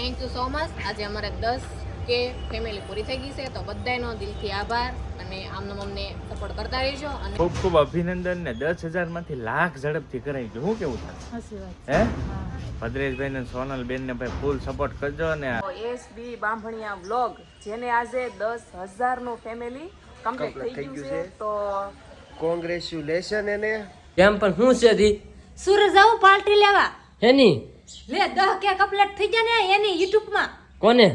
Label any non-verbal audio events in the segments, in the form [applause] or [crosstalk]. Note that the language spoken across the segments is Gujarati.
થેન્ક યુ સો મચ આજે અમારે દસ કે ફેમિલી પૂરી થઈ ગઈ છે તો બધાનો દિલથી આભાર અને આમનો અમને સપોર્ટ કરતા રહેજો અને ખૂબ ખૂબ અભિનંદન ને દસ હજારમાંથી લાખ ઝડપથી કરાવી ગયું. હું કેવું થાય? હે? ભદ્રેશભાઈ ને સોનલ બેન ને ભાઈ ફૂલ સપોર્ટ કરજો ને એસ બી બાંભણિયા વ્લોગ જેને આજે દસ હજારનું ફેમિલી કમ્પ્લીટ થઈ ગયું છે તો કોંગ્રેચ્યુલેશન એને. કેમ પણ હું છે સુરજ જાઉં પાર્ટી લેવા. એની લે દહ કે કપલેટ થઈ જાય ને એની યુટ્યુબમાં? કોને?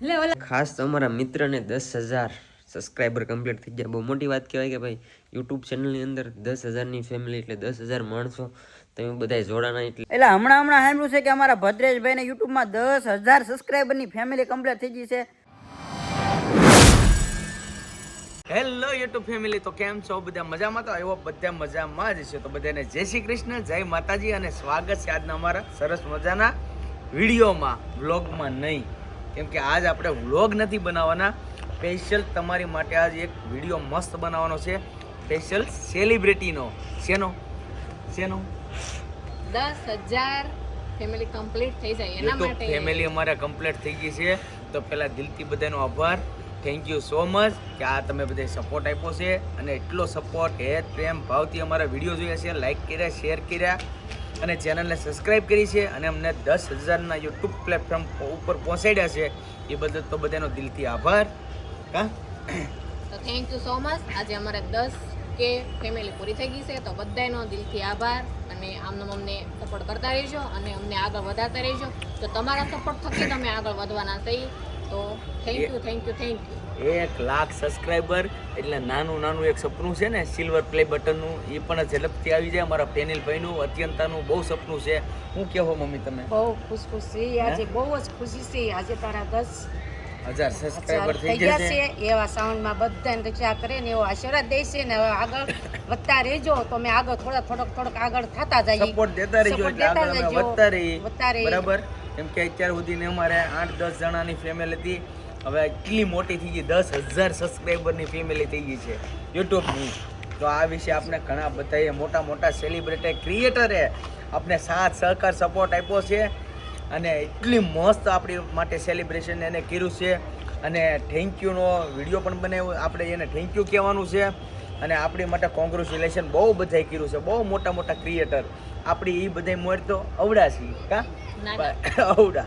લે ઓલા ખાસ તો અમારા મિત્રને દસ હજાર સબસ્ક્રાઈબર કમ્પ્લીટ થઈ ગયા. બહુ મોટી વાત કહેવાય કે ભાઈ યુટ્યુબ ચેનલની અંદર દસ હજારની ફેમિલી એટલે દસ હજાર માણસો. તમે બધા જોડાના એટલે. એટલે હમણાં હમણાં સાંભળ્યું છે કે અમારા ભદ્રેશભાઈને યુટ્યુબમાં દસ હજાર સબસ્ક્રાઈબરની ફેમિલી કમ્પ્લીટ થઈ ગઈ છે. હેલો યુટ્યુબ ફેમિલી તો કેમ છો? બધા મજામાં? તો આવ્યો બધા મજામાં જ છે. તો બધાને જય શ્રી કૃષ્ણ જય માતાજી અને સ્વાગત છે આજના અમારા સરસ મજાના વિડીયોમાં વ્લોગમાં નહીં. કેમ કે આજ આપણે વ્લોગ નથી બનાવવાના. સ્પેશિયલ તમારી માટે આજ એક વીડિયો મસ્ત બનાવવાનો છે. સ્પેશિયલ સેલિબ્રિટીનો શેનો? શેનો? દસ હજાર ફેમિલી કમ્પ્લીટ થઈ જાય એના માટે. ફેમિલી અમારે કમ્પ્લીટ થઈ ગઈ છે. તો પહેલાં દિલથી બધાનો આભાર. થેન્ક યુ સો મચ કે આ તમે બધે સપોર્ટ આપ્યો છે અને એટલો સપોર્ટ હેત, પ્રેમ, ભાવથી અમારા વીડિયો જોયા છે લાઇક કર્યા શેર કર્યા અને ચેનલને સબસ્ક્રાઈબ કરી છે અને અમને દસ હજારના યુટ્યુબ પ્લેટફોર્મ ઉપર પહોંચાડ્યા છે. એ બદલ તો બધાનો દિલથી આભાર. હા? તો થેન્ક યુ સો મચ આજે અમારે દસ કે ફેમિલી પૂરી થઈ ગઈ છે, તો બધાનો દિલથી આભાર અને આમને અમને સપોર્ટ કરતા રહેજો અને અમને આગળ વધારતા રહેજો. તો તમારા સપોર્ટ થકી તમે આગળ વધવાના થઈ તો thank you thank you thank you એક લાખ સબસ્ક્રાઈબર એટલે નાનું નાનું એક સપનું છે ને સિલ્વર પ્લે બટનનું એ પણ ઝડપથી આવી જાય. અમારા પેનિલભાઈનું અત્યંતાનું બહુ સપનું છે. હું કહેવો મમ્મી તમે? બહુ ખુશ ખુશ છે. આજે બહુ જ ખુશી છે. આજે તારા દસ હજાર સબસ્ક્રાઈબર થઈ ગયા છે. એવા સાઉન્ડમાં બધાને રક્ષા કરે ને એવો આશીર્વાદ દે છે ને. હવે આગળ વધતા રહેજો. તો અમે આગળ થોડા થોડોક થોડોક આગળ થતા જઈએ. સપોર્ટ દેતા રહેજો એટલે આગળ અમે વધતા રહીએ. બરાબર? કેમ કે અત્યાર સુધીને અમારે આઠ દસ જણાની ફેમિલી હતી. હવે એટલી મોટી થઈ ગઈ, દસ હજાર સબસ્ક્રાઈબરની ફેમિલી થઈ ગઈ છે યુટ્યુબની. તો આ વિશે આપણે ઘણા બધાએ મોટા મોટા સેલિબ્રિટી ક્રિએટરે આપણે સાથ, સહકાર સપોર્ટ આપ્યો છે. અને એટલી મસ્ત આપણી માટે સેલિબ્રેશન એને કર્યું છે. અને થેન્ક યુનો વીડિયો પણ બનાવ્યો. આપણે એને થેન્ક યુ કહેવાનું છે. અને આપણી માટે કોંગ્રેચ્યુલેશન બહુ બધાએ કર્યું છે. બહુ મોટા મોટા ક્રિએટર આપણી એ બધા મોર તો અવડા છીએ કા? [laughs] અવડા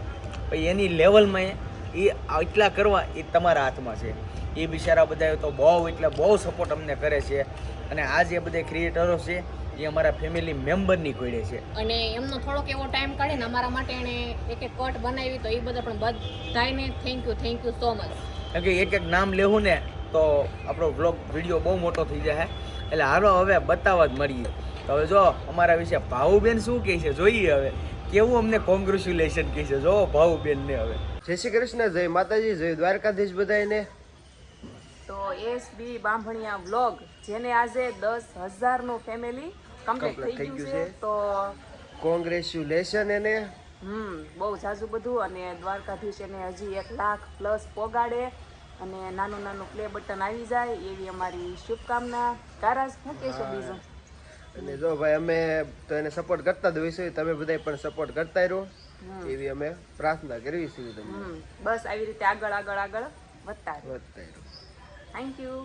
પછી એની લેવલમાં એ એટલા કરવા એ તમારા હાથમાં છે. એ બિચારા બધાએ તો બહુ એટલે બહુ સપોર્ટ અમને કરે છે. અને આ જે બધા ક્રિએટરો છે એ અમારા ફેમિલી મેમ્બરની કોડે છે. અને એમનો થોડોક એવો ટાઈમ કાઢીને અમારા માટે એણે એક એક કટ બનાવી તો એ બધા પણ બધાને thank you thank you so much કારણ કે એક એક નામ લેવું ને તો આપણો બ્લોગ વીડિયો બહુ મોટો થઈ જાય એટલે હારો હવે બતાવવા જ મળીએ. તો હવે જો અમારા વિશે ભાવુબેન શું કહે છે? જોઈએ હવે. કેવું અમને કોંગ્રેચ્યુલેશન કહે છે? જો ભાવુબેનને હવે. જય શ્રી કૃષ્ણ જય માતાજી જય દ્વારકાધીશ બધાને તો એસ બી બાંભણિયા વ્લોગ જેને આજે દસ હજારનું ફેમિલી કમ્પ્લીટ થઈ ગયું છે. તો કોંગ્રેચ્યુલેશન એને. હમ બહુ ઝાઝું બધું. અને દ્વારકાધીશ એને હજી એક લાખ પ્લસ પોગાડે. અને નાનું નાનું પ્લે બટન આવી જાય એવી અમારી શુભકામના. કારાજ શું કહેશો બીજું? અને જો ભાઈ અમે તો એને સપોર્ટ કરતા જ હોઈશું. તમે બધા પણ સપોર્ટ કરતા રહો. એવી અમે પ્રાર્થના કરવી છે તમને બસ આવી રીતે આગળ આગળ આગળ વધતા રહો. વધતા રહો. થેન્ક યુ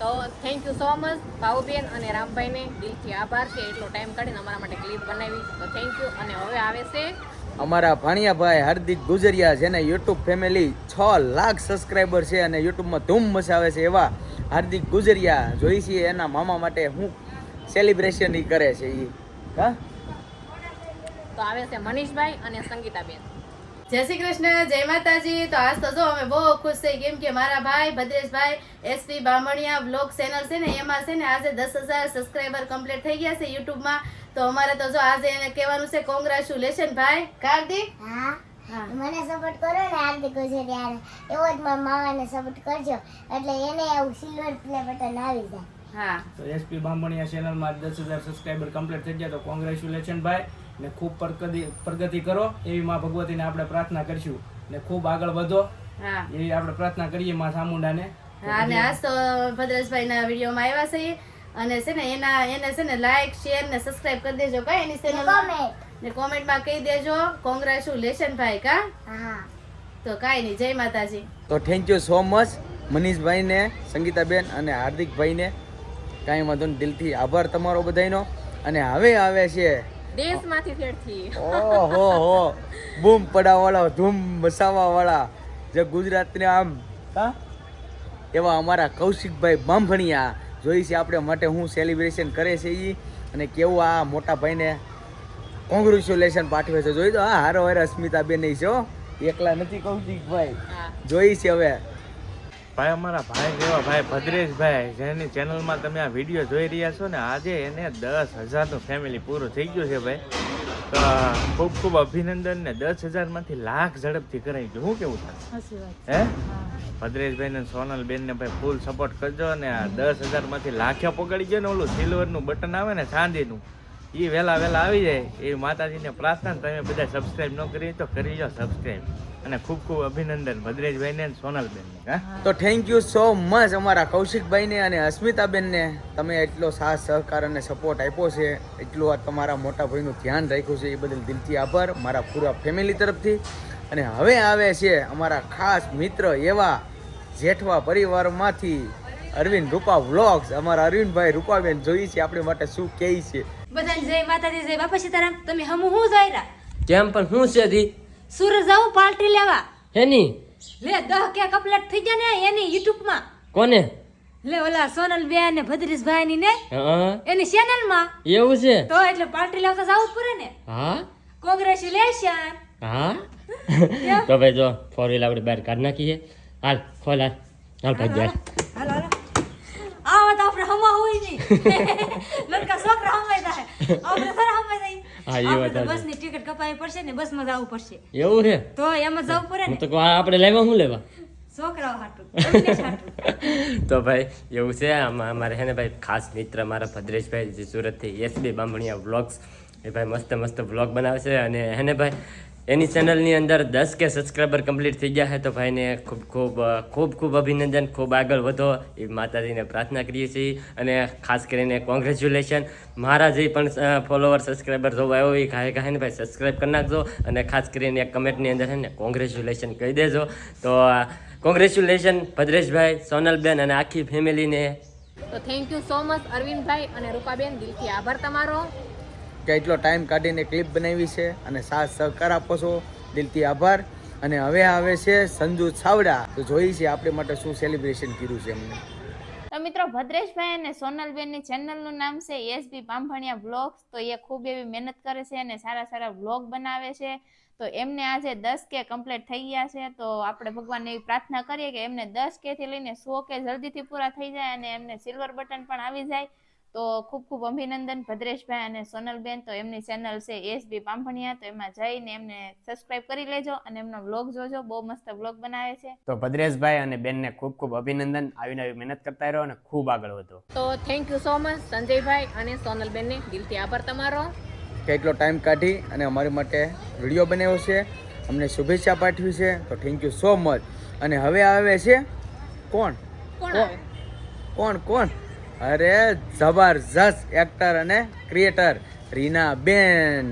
તો thank you so much Bhavuben અને રામભાઈને દિલથી આભાર કે એટલો ટાઈમ કાઢીને અમારા માટે ક્લિપ બનાવી. તો થેન્ક યુ અને હવે આવે છે અમારા ભાણિયાભાઈ હાર્દિક ગુજરિયા જેને યુટ્યુબ ફેમિલી છ લાખ સબસ્ક્રાઈબર છે અને યુટ્યુબમાં ધૂમ મચાવે છે એવા હાર્દિક ગુજરિયા જોઈ છીએ એના મામા માટે હું સેલિબ્રેશન એ કરે છે એ હા? તો આવે છે મનીષભાઈ અને સંગીતાબેન. જય શ્રી કૃષ્ણ જય માતાજી. તો આજ તો જો અમે બહુ ખુશ થઈ કેમ કે મારા ભાઈ Bhadreshbhai SP Bamaniya blog channel છે ને એમાં છે ને આજે દસ હજાર સબસ્ક્રાઈબર કમ્પ્લીટ થઈ ગયા છે યુટ્યુબમાં. તો અમારે તો જો આજે એને કહેવાનું છે કોંગ્રેચ્યુલેશન ભાઈ. કાર્તિક? હા. હા. મને સપોર્ટ કરો ને હાર્દિક ગુજરાતીયાને એવો જ મારા મામાને સપોર્ટ કરજો. એટલે એને એવું સિલ્વર પ્લે બટન આવી જાય. તો એસપી બામણિયા ચેનલમાં દસ હજાર સબસ્ક્રાઈબર કમ્પ્લીટ થઈ ગયા તો કોંગ્રેચ્યુલેશન ભાઈ. ને ખૂબ પ્રગતિ પ્રગતિ કરો એવી માં ભગવતીને આપણે પ્રાર્થના કરીશું. ને ખૂબ આગળ વધો. એવી આપણે પ્રાર્થના કરીએ માં ચામુંડાને હા અને આજ તો ભદ્રેશભાઈના વિડીયોમાં આવ્યા છે અને છે ને એના એને છે ને લાઈક શેર ને સબસ્ક્રાઇબ કરી દેજો કઈ એની ચેનલ કોમેન્ટ ને કોમેન્ટમાં કહી દેજો કોંગ્રેચ્યુલેશન ભાઈ કા? હા. તો કાંઈ નહીં જય માતાજી. તો થેન્ક યુ સો મચ મનીષભાઈને સંગીતાબેન અને હાર્દિકભાઈને. કાંઈ વાંધો નહીં. દિલથી આભાર તમારો બધાયનો. અને હવે આવે છે. દેશમાંથી ફેરથી. ઓહો હો. બૂમ પડાવાળા ધૂમ મસાવાવાળા. જે ગુજરાતને આમ હા? એવા અમારા કૌશિકભાઈ બાંભણિયા જોઈ છે આપણે માટે હું સેલિબ્રેશન કરે છે એ અને કેવું આ મોટા ભાઈને કોંગ્રેચ્યુલેશન પાઠવે છે. જોઈ તો હા હારો હારે અસ્મિતાબેન નહીં છો એકલા નથી કૌશિકભાઈ. જોઈ છે હવે. ભાઈ અમારા ભાઈ જેવા ભાઈ ભદ્રેશભાઈ જેની ચેનલમાં તમે આ વીડિયો જોઈ રહ્યા છો ને આજે એને દસ હજારનું ફેમિલી પૂરું થઈ ગયું છે ભાઈ. તો ખૂબ ખૂબ અભિનંદન ને દસ હજારમાંથી લાખ ઝડપથી કરાઈ ગયું શું કેવું થાય? હે? ભદ્રેશભાઈ ને સોનલબેન ને ભાઈ ફૂલ સપોર્ટ કરજો ને આ દસ હજારમાંથી લાખે પકડી ગયો ને ઓલું સિલ્વરનું બટન આવે ને ચાંદીનું. એ વહેલા વહેલા આવી જાય. એ માતાજીને પ્રાર્થના તમે બધા સબસ્ક્રાઈબ ન કરી તો કરી જાઓ સબસ્ક્રાઈબ અને ખૂબ ખૂબ અભિનંદન ભદ્રેશભાઈને અને સોનલબેનને, હા? તો થેન્ક યુ સો મચ અમારા કૌશિકભાઈને અને અસ્મિતાબેનને. તમે એટલો સાથ, સહકાર અને સપોર્ટ આપ્યો છે. એટલું આ તમારા મોટા ભાઈનું ધ્યાન રાખ્યું છે. એ બદલ દિલથી આભાર મારા પૂરા ફેમિલી તરફથી. અને હવે આવે છે અમારા ખાસ મિત્ર એવા જેઠવા પરિવારમાંથી અરવિંદ રૂપા વ્લોગ્સ અમારા અરવિંદભાઈ રૂપાબેન જોઈ છે. આપણી માટે શું કહે છે? બધાને જય માતાજી જય બાપા સીતારામ. તમે હમું હું જોયરા? કેમ પણ શું છે દી? સુરત જાવું પાર્ટી લેવા. હેની? લે દહ કે કપલેટ થઈ ગયા ને એની યુટ્યુબમાં કોને? લે ઓલા સોનલ બેન ને ભદ્રેશભાઈ ની ને હા. એની ચેનલમાં એવું છે? તો એટલે પાર્ટી લેવા જવું પડે ને. હા? કોંગ્રેચ્યુલેશન હા? તો ભાઈ જો ફોર વ્હીલ આપણે બહાર કાઢ નાખીએ. હાલ ખોલ હાલ. હાલ ભાઈ હાલ હાલો. નહીં [laughs] લડકા છોકરા હમાઈ જાય આપણે થોડા હમાઈ હા, એ વાત આપણે તો ટિકિટ કપાવી પડશે ને બસમાં જવું પડશે. એવું છે? તો એમ જ જવું પડે ને. તો આપણે લેવા શું લેવા? [laughs] તો ભાઈ એવું છે આમાં અમારે છે ને ભાઈ ખાસ મિત્ર મારા ભદ્રેશભાઈ જે સુરતથી એસબી બામણિયા વ્લોગ્સ એ ભાઈ મસ્ત મસ્ત વ્લોગ બનાવે છે અને હે ને ભાઈ એની ચેનલની અંદર દસ કે સબસ્ક્રાઈબર કમ્પ્લીટ થઈ ગયા છે, તો ભાઈને ખૂબ ખૂબ ખૂબ ખૂબ અભિનંદન, ખૂબ આગળ વધો. એ માતાજીને પ્રાર્થના કરીએ છીએ અને ખાસ કરીને કોંગ્રેચ્યુલેશન મારા જે પણ ફોલોવર સબસ્ક્રાઈબર જોવા આવ્યો એ કાંઈ કાંઈ ને ભાઈ સબસ્ક્રાઈબ કરી નાખજો અને ખાસ કરીને એક કમેન્ટની અંદર છે ને કોંગ્રેચ્યુલેશન કહી દેજો. તો કોંગ્રેચ્યુલેશન ભદ્રેશભાઈ, સોનલબેન અને આખી ફેમિલીને તો thank you so much Arvindbhai અને રૂપાબેન. દિલથી આભાર તમારો. કે એટલો ટાઈમ કાઢીને ક્લિપ બનાવી છે અને સાથ સહકાર આપો છો. દિલથી આભાર. અને હવે આવે છે સંજુ છાવડા. તો જોઈ છે આપણે માટે શું સેલિબ્રેશન કર્યું છે એમને. તો મિત્રો ભદ્રેશભાઈ અને સોનલબેનની ચેનલનું નામ છે એસબી પાંભણિયા વ્લોગ્સ તો એ ખૂબ એવી મહેનત કરે છે અને સારા સારા વ્લોગ બનાવે છે. તો એમને આજે દસ કે કમ્પ્લીટ થઈ ગયા છે. તો આપણે ભગવાનને એવી પ્રાર્થના કરીએ કે એમને દસ કે થી લઈને સો કે જલ્દીથી પૂરા થઈ જાય અને એમને સિલ્વર બટન પણ આવી જાય. તો ખૂબ ખૂબ અભિનંદન ભદ્રેશભાઈ અને સોનલબેન. તો એમની ચેનલ છે એસબી પાંભણિયા તો એમાં જઈને એમને સબસ્ક્રાઇબ કરી લેજો અને એમનો બ્લોગ જોજો. બહુ મસ્ત બ્લોગ બનાવે છે. તો ભદ્રેશભાઈ અને બેનને ખૂબ ખૂબ અભિનંદન. આવીને આવી મહેનત કરતા રહો અને ખૂબ આગળ વધો. તો thank you so much Sanjaybhai અને સોનલબેનને. દિલથી આભાર તમારો. કેટલો ટાઈમ કાઢી અને અમારી માટે વીડિયો બનાવ્યો છે. અમને શુભેચ્છા પાઠવી છે. તો થેન્ક યુ સો મચ અને હવે આવે છે કોણ? કોણ કોણ કોણ? અરે જબરજસ્ત એક્ટર અને ક્રિએટર રીના બેન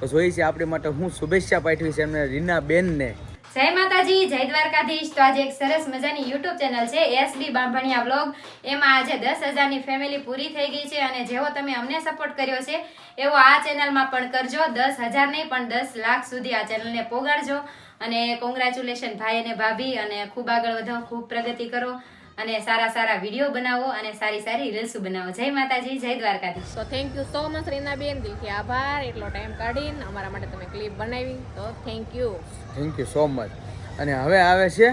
તો જોઈ છે આપણી માટે હું શુભેચ્છા પાઠવી છે એમને રીના બેનને જય માતાજી, જય દ્વારકાધીશ. તો આજે એક સરસ મજાની યુટ્યુબ ચેનલ છે એસબી બાંભણિયા બ્લોગ એમાં આજે દસ હજારની ફેમિલી પૂરી થઈ ગઈ છે અને જેવો તમે અમને સપોર્ટ કર્યો છે, એવો આ ચેનલમાં પણ કરજો. દસ હજાર નહીં, પણ દસ લાખ સુધી આ ચેનલને પોગાડજો. અને કોંગ્રેચ્યુલેશન ભાઈ અને ભાભી અને ખૂબ આગળ વધો, ખૂબ પ્રગતિ કરો. અને સારા સારા વીડિયો બનાવો અને સારી સારી રીલ્સ બનાવો. જય માતાજી જય દ્વારકાધીશ. તો thank you so much Reenaben દિલથી આભાર. એટલો ટાઈમ કાઢીને અમારા માટે તમે ક્લિપ બનાવી. તો thank you thank you so much અને હવે આવે છે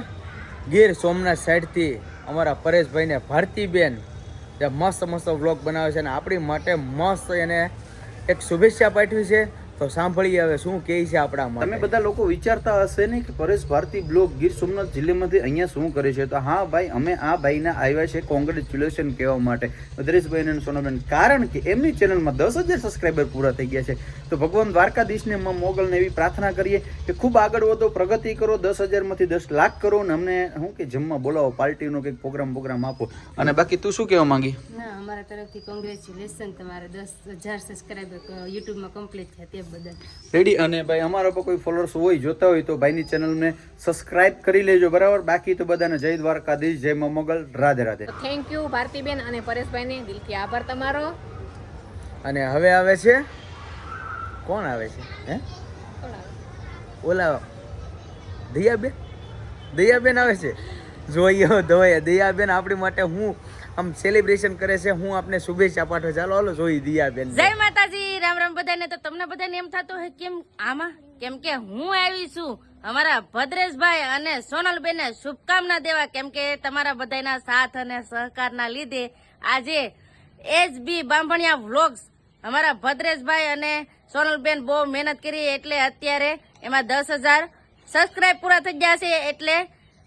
ગીર સોમનાથ સાઈડથી અમારા પરેશભાઈને ભારતીબેન. જે મસ્ત મસ્ત વ્લોગ બનાવે છે અને આપણી માટે મસ્ત એને એક શુભેચ્છા પાઠવી છે. તો સાંભળીએ હવે શું કહે છે આપણા તમે બધા લોકો વિચારતા હશે ને કે પરેશ ભારતી બ્લોક ગીર સોમનાથ જિલ્લામાંથી અહીંયા શું કરે છે? તો હા ભાઈ અમે આ ભાઈને આવ્યા છે કોંગ્રેચ્યુલેશન કહેવા માટે. ભદ્રેશભાઈ અને સોનાબેન કારણ કે એમની ચેનલમાં દસ હજાર સબસ્ક્રાઈબર પૂરા થઈ ગયા છે. તો ભગવાન દ્વારકાધીશને માં મોગલને એવી પ્રાર્થના કરીએ કે ખૂબ આગળ વધો પ્રગતિ કરો દસ હજારમાંથી દસ લાખ કરો ને અમને શું કે જમવા બોલાવો પાર્ટીનો કંઈક પ્રોગ્રામ પ્રોગ્રામ આપો. અને બાકી તું શું કહેવા માંગી? ના અમારા તરફથી કોંગ્રેચ્યુલેશન તમારે દસ હજાર સબસ્ક્રાઈબર યુટ્યુબમાં કમ્પ્લીટ થયા. રેડી. અને ભાઈ અમારા પર કોઈ ફોલોઅર્સ હોય જોતા હોય તો ભાઈની ચેનલને સબસ્ક્રાઇબ કરી લેજો બરાબર? બાકી તો બધાને જય દ્વારકાધીશ જય મોગલ રાધે રાધે. થેન્ક યુ ભારતીબેન અને પરેશભાઈને. દિલથી આભાર તમારો. અને હવે આવે છે? કોણ આવે છે? હે? ઓલા દયાબેન? દયાબેન આવે છે? જોઈએ દવાઈ દયાબેન આપણી માટે હું આમ સેલિબ્રેશન કરે છે. હું આપને શુભેચ્છા પાઠવે ચાલો. હાલો જોઈ દયાબેન. જય માતાજી, રામ રામ બધાને. તો તમને બધાને એમ થતું હોય કેમ આમાં? કેમ કે હું આવી છું. અમારા ભદ્રેશભાઈ અને સોનલબેનને શુભકામના દેવા, કેમ કે તમારા બધાના સાથ અને સહકારના લીધે આજે એસબી બાંભણિયા વ્લોગ્સ અમારા ભદ્રેશભાઈ અને સોનલબેન બહુ મહેનત કરી. એટલે અત્યારે એમાં દસ હજાર સબસ્ક્રાઇબ પૂરા થઈ ગયા છે. એટલે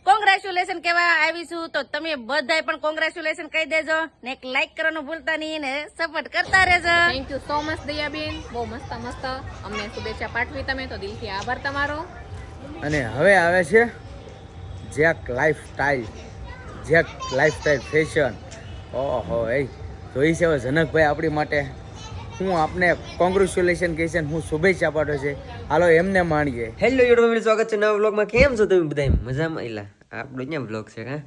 કોંગ્રેચ્યુલેશન કહેવા આવીશું તો તમે બધાય પણ કોંગ્રેચ્યુલેશન કહી દેજો ને એક લાઈક કરવાનું ભૂલતા નહીં ને સપોર્ટ કરતા રહેજો. Thank you so much Dayaben. બહુ મસ્ત મસ્ત. અમને શુભેચ્છા પાઠવી તમે તો દિલથી આભાર તમારો. અને હવે આવે છે Jack life style Jack life style fashion ઓહો એ જોઈ છે હવે જનકભાઈ આપણી માટે. હું આપને કોંગ્રેચ્યુલેશન કહે છે ને હું શુભેચ્છા પાઠવું છે. હાલો, એમને માણીએ. હેલો યુટ્યુબ ફેમિલી સ્વાગત છે નવા વ્લોગમાં કેમ છો તમે બધા મજામાં? એલા, આપણો ક્યાં વ્લોગ છે, હા?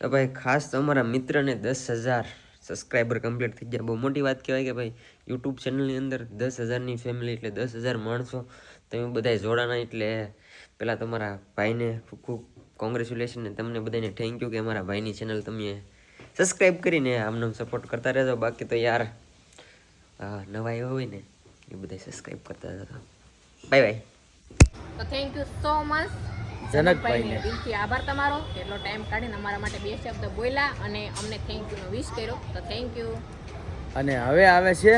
તો ભાઈ, ખાસ તો અમારા મિત્રને દસ હજાર સબસ્ક્રાઈબર કમ્પ્લીટ થઈ ગયા. બહુ મોટી વાત કહેવાય કે ભાઈ યુટ્યુબ ચેનલની અંદર દસ હજારની ફેમિલી એટલે દસ હજાર માણસો. તમે બધા જોડાના એટલે પહેલાં તમારા ભાઈને ખૂબ કોંગ્રેચ્યુલેશન ને તમને બધાને થેન્ક યુ કે અમારા ભાઈની ચેનલ તમે સબસ્ક્રાઈબ કરીને આમને સપોર્ટ કરતા રહેજો. બાકી તો યાર નવા એવા હોય ને એ બધા સબસ્ક્રાઈબ કરતા હતા. બાય બાય તો થેન્ક યુ સો મચ જનકભાઈને. દિલથી આભાર તમારો. એટલો ટાઈમ કાઢીને અમારા માટે બે શબ્દ બોલ્યા અને અમને થેન્ક યુ નો વિશ કર્યો. તો થેન્ક યુ અને હવે આવે છે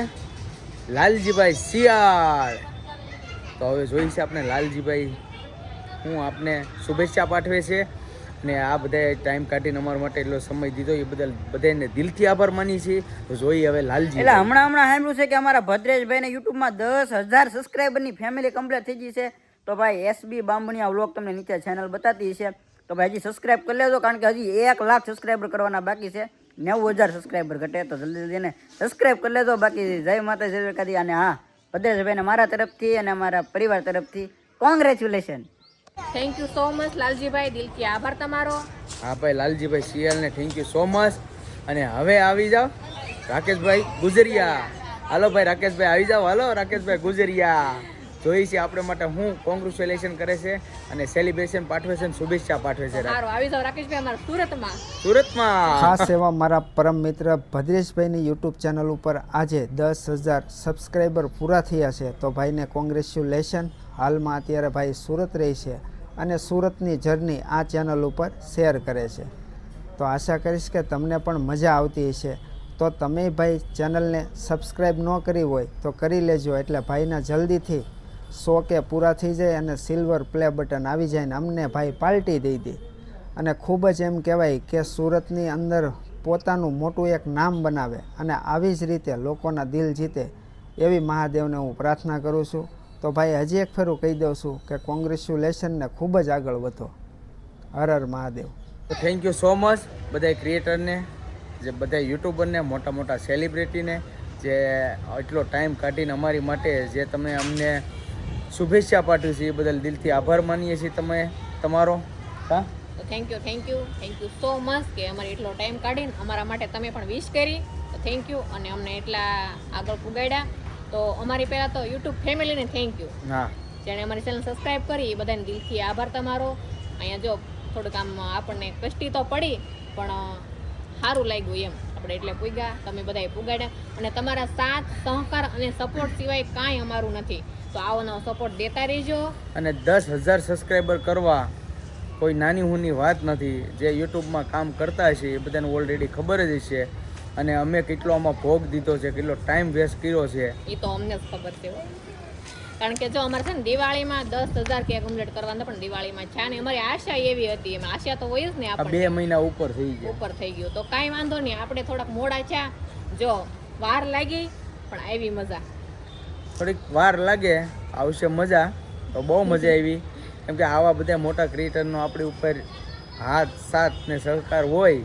લાલજીભાઈ શિયાળ. તો હવે જોઈશે આપણે લાલજીભાઈ હું આપને શુભેચ્છા પાઠવે છે. ને આ બધાએ ટાઈમ કાઢીને અમારા માટે એટલો સમય દીધો, એ બદલ બધાને દિલથી આભાર માની છીએ. જોઈએ હવે લાલજી. એટલે હમણાં હમણાં સાંભળ્યું છે કે અમારા ભદ્રેશભાઈને યુટ્યુબમાં દસ હજાર સબસ્ક્રાઈબરની ફેમિલી કમ્પ્લીટ થઈ ગઈ છે. તો ભાઈ એસબી બામણિયા વ્લોગ તમને નીચે ચેનલ બતાતી છે તો ભાઈ હજી સબસ્ક્રાઈબ કરી લેજો, કારણ કે હજી એક લાખ સબસ્ક્રાઈબર કરવાના બાકી છે. નેવું હજાર સબસ્ક્રાઈબર ઘટે, તો જલ્દી જલ્દી એને સબસ્ક્રાઈબ કરી લેજો. બાકી જય માતા જય કાદી અને હા, ભદ્રેશભાઈને મારા તરફથી અને અમારા પરિવાર તરફથી congratulation thank you so much Laljibhai. દિલથી આભાર તમારો. હા ભાઈ લાલજીભાઈ સિયલને થેન્ક યુ સો મચ અને હવે આવી જાઓ. રાકેશભાઈ ગુજરિયા. હાલો ભાઈ રાકેશભાઈ આવી જાઓ. હાલો રાકેશભાઈ ગુજરિયા. જોઈ છે આપણે માટે હું કોંગ્રેચ્યુલેશન કરે છે અને સેલિબ્રેશન પાઠવે છે શુભેચ્છા પાઠવે છે. સારું આવી જાઓ રાકેશભાઈ અમારા સુરતમાં. સુરતમાં. ખાસ સેવા મારા પરમ મિત્ર ભદ્રેશભાઈની યુટ્યુબ ચેનલ ઉપર આજે દસ હજાર સબસ્ક્રાઈબર પૂરા થયા છે. તો ભાઈને કોંગ્રેચ્યુલેશન હાલમાં અત્યારે ભાઈ સુરત રહે છે અને સુરતની જર્ની આ ચેનલ ઉપર શેર કરે છે. તો આશા કરીશ કે તમને પણ મજા આવતી હશે. તો તમે ભાઈ ચેનલને સબસ્ક્રાઈબ ન કરી હોય તો કરી લેજો એટલે ભાઈના જલ્દીથી સો કે પૂરા થઈ જાય અને સિલ્વર પ્લે બટન આવી જાય ને અમને ભાઈ પાર્ટી દઈ દે. અને ખૂબ જ એમ કહેવાય કે સુરતની અંદર પોતાનું મોટું એક નામ બનાવે અને આવી જ રીતે લોકોના દિલ જીતે એવી મહાદેવને હું પ્રાર્થના કરું છું. તો ભાઈ હજી એક ફેરું કહી દઉં છું કે કોંગ્રેચ્યુલેશનને ખૂબ જ આગળ વધો. હર હર મહાદેવ. તો થેન્ક યુ સો મચ બધા ક્રિએટરને જે બધા યુટ્યુબરને મોટા મોટા સેલિબ્રિટીને જે એટલો ટાઈમ કાઢીને અમારી માટે જે તમે અમને શુભેચ્છા પાઠવી છે એ બદલ દિલથી આભાર માનીએ છીએ તમે તમારો? હા? તો thank you thank you thank you so much કે અમારે એટલો ટાઈમ કાઢીને અમારા માટે તમે પણ વિશ કરી. તો થેન્ક યુ અને અમને એટલા આગળ પુગાડ્યા. તો અમારી પહેલાં તો યુટ્યુબ ફેમિલીને થેન્ક યુ હા. જેણે અમારી ચેનલ સબસ્ક્રાઈબ કરી એ બધાને દિલથી આભાર તમારો. અહીંયા જો થોડુંક આમ આપણને કષ્ટી તો પડી પણ સારું લાગ્યું એમ. આપણે એટલે પૂગ્યા તમે બધાએ પૂગાડ્યા. અને તમારા સાથ સહકાર અને સપોર્ટ સિવાય કાંઈ અમારું નથી. તો આવો નવો સપોર્ટ દેતા રહેજો. અને દસ હજાર સબસ્ક્રાઈબર કરવા કોઈ નાની હુની વાત નથી. જે યુટ્યુબમાં કામ કરતા છે એ બધાને ઓલરેડી ખબર જ છે અને અમે કેટલો આમાં ભોગ દીધો છે કેટલો ટાઈમ વેસ્ટ કર્યો છે. એ તો અમને જ ખબર છે. કારણ કે જો અમારે છે ને દિવાળીમાં દસ હજાર કેક કમ્પ્લીટ કરવાના પણ દિવાળીમાં છે ને અમારી આશા એવી હતી એમાં આશા તો હોય જ ને આપણે બે મહિના ઉપર થઈ ગયો. ઉપર થઈ ગયો. તો કાંઈ વાંધો નહીં આપણે થોડાક મોડા છે જો વાર લાગી પણ આવી મજા. થોડીક વાર લાગે આવશે મજા તો બહુ મજા આવી. કેમ કે આવા બધા મોટા ક્રિએટરનો આપણી ઉપર હાથ સાથ ને સહકાર હોય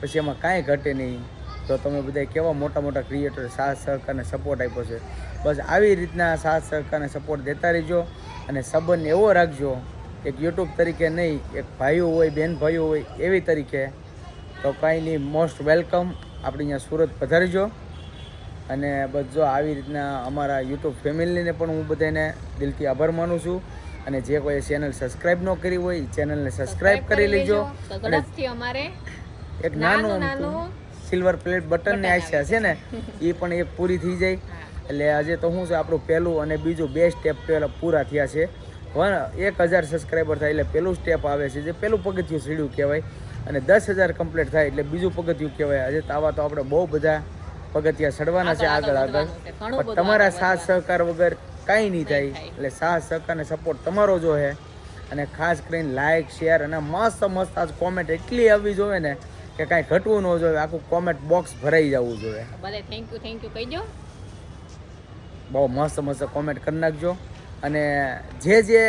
પછી એમાં કાંઈ ઘટે નહીં. તો તમે બધા કેવા મોટા મોટા ક્રિએટર સાથ સહકારને સપોર્ટ આપ્યો છે. બસ આવી રીતના સાથ સહકારને સપોર્ટ દેતા રહેજો અને સંબંધ એવો રાખજો એક યુટ્યુબ તરીકે નહીં એક ભાઈઓ હોય બેન ભાઈઓ હોય એવી તરીકે તો કાંઈ નહીં મોસ્ટ વેલકમ આપણે અહીંયા સુરત પધારજો. અને બસ જો આવી રીતના અમારા યુટ્યુબ ફેમિલીને પણ હું બધાને દિલથી આભાર માનું છું. અને જે કોઈ ચેનલ સબસ્ક્રાઇબ ન કરી હોય ચેનલને સબસ્ક્રાઇબ કરી લેજો. અને અમારે એક નાનું નાનું સિલ્વર પ્લેટ બટનની આશા છે ને એ પણ એક પૂરી થઈ જાય. એટલે આજે તો શું છે આપણું પહેલું અને બીજું બે સ્ટેપ પહેલાં પૂરા થયા છે. એક હજાર સબસ્ક્રાઈબર થાય એટલે પહેલું સ્ટેપ આવે છે જે પહેલું પગથિયું સીડ્યું કહેવાય. અને દસ હજાર કમ્પ્લીટ થાય એટલે બીજું પગથિયું કહેવાય. આજે તો આવા તો આપણે બહુ બધા પગથિયા ચડવાના છે આગળ આગળ. પણ તમારા સાથ સહકાર વગર કાંઈ નહીં થાય. એટલે સાથ સહકાર અને સપોર્ટ તમારો જો છે અને ખાસ કરીને લાઇક શેર અને મસ્ત મસ્ત આજ કોમેન્ટ એટલી આવવી જોઈએ ને કે કાંઈ ઘટવું ન જોઈએ આખું કોમેન્ટ બોક્સ ભરાઈ જવું જોઈએ. ભલે થેન્ક યુ થેન્ક યુ કહી દો. બહુ મસ્ત મસ્ત કોમેન્ટ કરી નાખજો. અને જે જે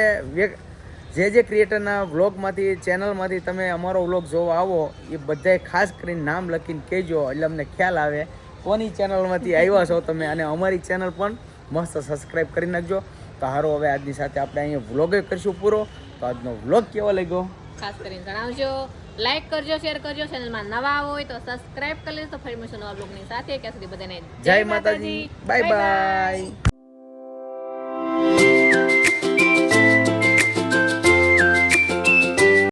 જે જે ક્રિએટરના વ્લોગમાંથી ચેનલમાંથી તમે અમારો વ્લોગ જોવા આવો એ બધાય ખાસ કરીને નામ લખીને કહેજો એટલે અમને ખ્યાલ આવે. કોની ચેનલમાંથી આવ્યા છો તમે અને અમારી ચેનલ પણ મસ્ત સબસ્ક્રાઈબ કરી નાખજો. તો હારો હવે આજની સાથે આપણે અહીંયા વ્લોગે કરીશું પૂરો. તો આજનો વ્લોગ કેવો લાગ્યો? ખાસ કરીને જણાવજો. લાઈક કરજો શેર કરજો ચેનલમાં નવા હોય તો સબસ્ક્રાઇબ કરી લેજો. ફરી મળશું નવા બ્લોગની સાથે. ત્યાં સુધી બધાને જય માતાજી. Bye bye